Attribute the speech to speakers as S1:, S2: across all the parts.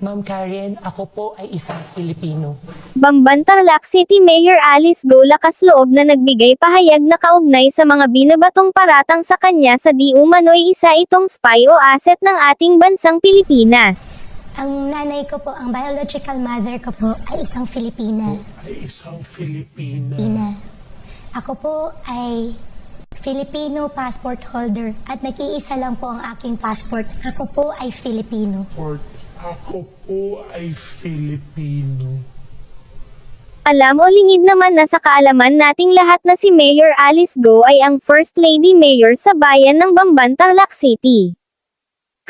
S1: Ma'am Karen, ako po ay isang Filipino.
S2: Bamban Tarlac City Mayor Alice Go lakas loob na nagbigay pahayag na kaugnay sa mga binabatong paratang sa kanya sa di umano'y isa itong spy o asset ng ating bansang Pilipinas.
S3: Ang nanay ko po, ang biological mother ko po ay isang Filipina.
S1: Ay isang Filipina.
S3: Ina. Ako po ay Filipino passport holder at nag-iisa lang po ang aking passport. Ako po ay Filipino.
S1: Port. Ako po ay Filipino.
S2: Alam o lingid naman na sa kaalaman nating lahat na si Mayor Alice Go ay ang First Lady Mayor sa bayan ng Bamban Tarlac City.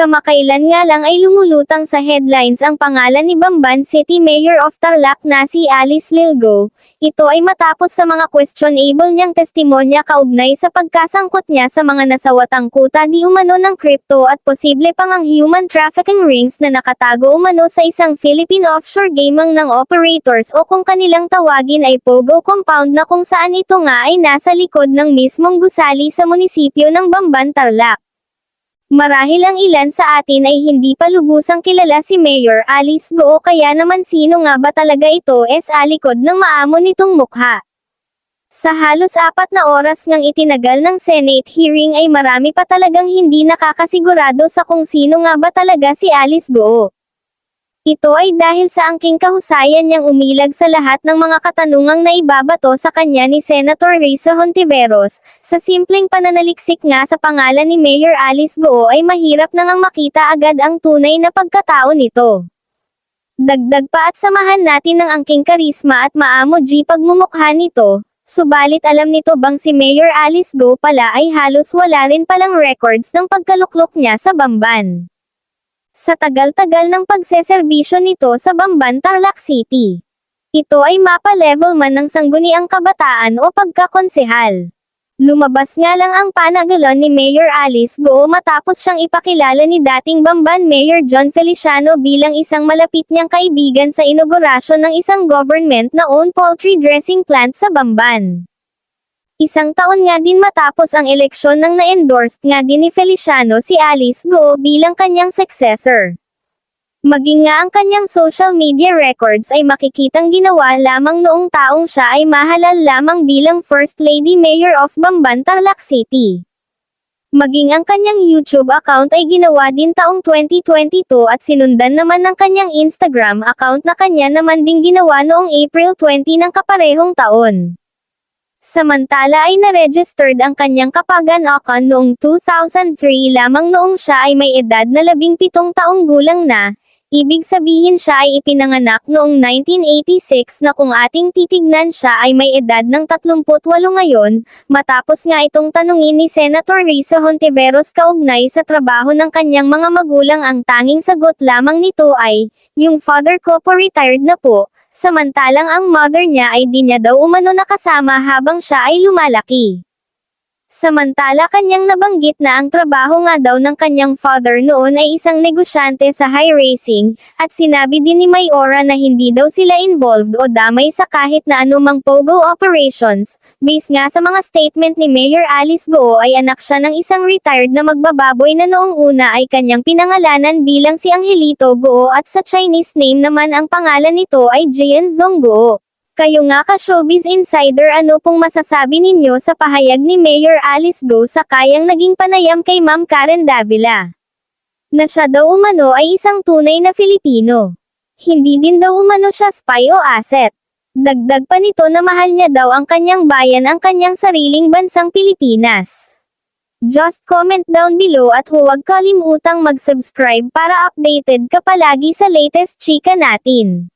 S2: Kamakailan nga lang ay lumulutang sa headlines ang pangalan ni Bamban City Mayor of Tarlac na si Alice Lilgo. Ito ay matapos sa mga questionable niyang testimonya kaugnay sa pagkasangkot niya sa mga nasawatang kuta di umano ng crypto at posible pang ang human trafficking rings na nakatago umano sa isang Philippine offshore gaming ng operators o kung kanilang tawagin ay Pogo Compound na kung saan ito nga ay nasa likod ng mismong gusali sa munisipyo ng Bamban Tarlac. Marahil ang ilan sa atin ay hindi pa lubusang kilala si Mayor Alice Go kaya naman sino nga ba talaga ito es alikod ng maamo nitong mukha. Sa halos apat na oras ngang itinagal ng Senate hearing ay marami pa talagang hindi nakakasigurado sa kung sino nga ba talaga si Alice Go. Ito ay dahil sa angking kahusayan niyang umilag sa lahat ng mga katanungang naibabato sa kanya ni Senator Risa Hontiveros, sa simpleng pananaliksik nga sa pangalan ni Mayor Alice Goo ay mahirap nang ang makita agad ang tunay na pagkatao nito. Dagdag pa at samahan natin ng angking karisma at maamo G pagmumukha nito, subalit alam nito bang si Mayor Alice Go pala ay halos wala rin palang records ng pagkaluklok niya sa Bamban. Sa tagal-tagal ng pagseserbisyo nito sa Bamban Tarlac City. Ito ay mapa level man ng sangguniang kabataan o pagkakonsehal. Lumabas nga lang ang panagalan ni Mayor Alice Go matapos siyang ipakilala ni dating Bamban Mayor John Feliciano bilang isang malapit niyang kaibigan sa inaugurasyon ng isang government na own poultry dressing plant sa Bamban. Isang taon nga din matapos ang eleksyon nang na-endorsed nga din ni Feliciano si Alice Go bilang kanyang successor. Maging nga ang kanyang social media records ay makikitang ginawa lamang noong taong siya ay mahalal lamang bilang First Lady Mayor of Bamban Tarlac City. Maging ang kanyang YouTube account ay ginawa din taong 2022 at sinundan naman ng kanyang Instagram account na kanya naman din ginawa noong April 20 ng kaparehong taon. Samantala ay na-registered ang kanyang kapagan account noong 2003 lamang noong siya ay may edad na 17 taong gulang na, ibig sabihin siya ay ipinanganak noong 1986 na kung ating titignan siya ay may edad ng 38 ngayon, matapos nga itong tanungin ni Senator Risa Hontiveros kaugnay sa trabaho ng kanyang mga magulang ang tanging sagot lamang nito ay, yung father ko po retired na po, Samantalang ang mother niya ay di niya daw umano nakasama habang siya ay lumalaki. Samantala kanyang nabanggit na ang trabaho nga daw ng kanyang father noon ay isang negosyante sa high racing, at sinabi din ni Mayora na hindi daw sila involved o damay sa kahit na anumang pogo operations, based nga sa mga statement ni Mayor Alice Goo ay anak siya ng isang retired na magbababoy na noong una ay kanyang pinangalanan bilang si Angelito Goo at sa Chinese name naman ang pangalan nito ay Jian Zong Goo. Kayo nga ka showbiz insider ano pong masasabi ninyo sa pahayag ni Mayor Alice Go sa kayang naging panayam kay Ma'am Karen Davila? Na siya daw umano ay isang tunay na Filipino. Hindi din daw umano siya spy o asset. Dagdag pa nito na mahal niya daw ang kanyang bayan ang kanyang sariling bansang Pilipinas. Just comment down below at huwag kalimutang mag-subscribe para updated ka palagi sa latest chika natin.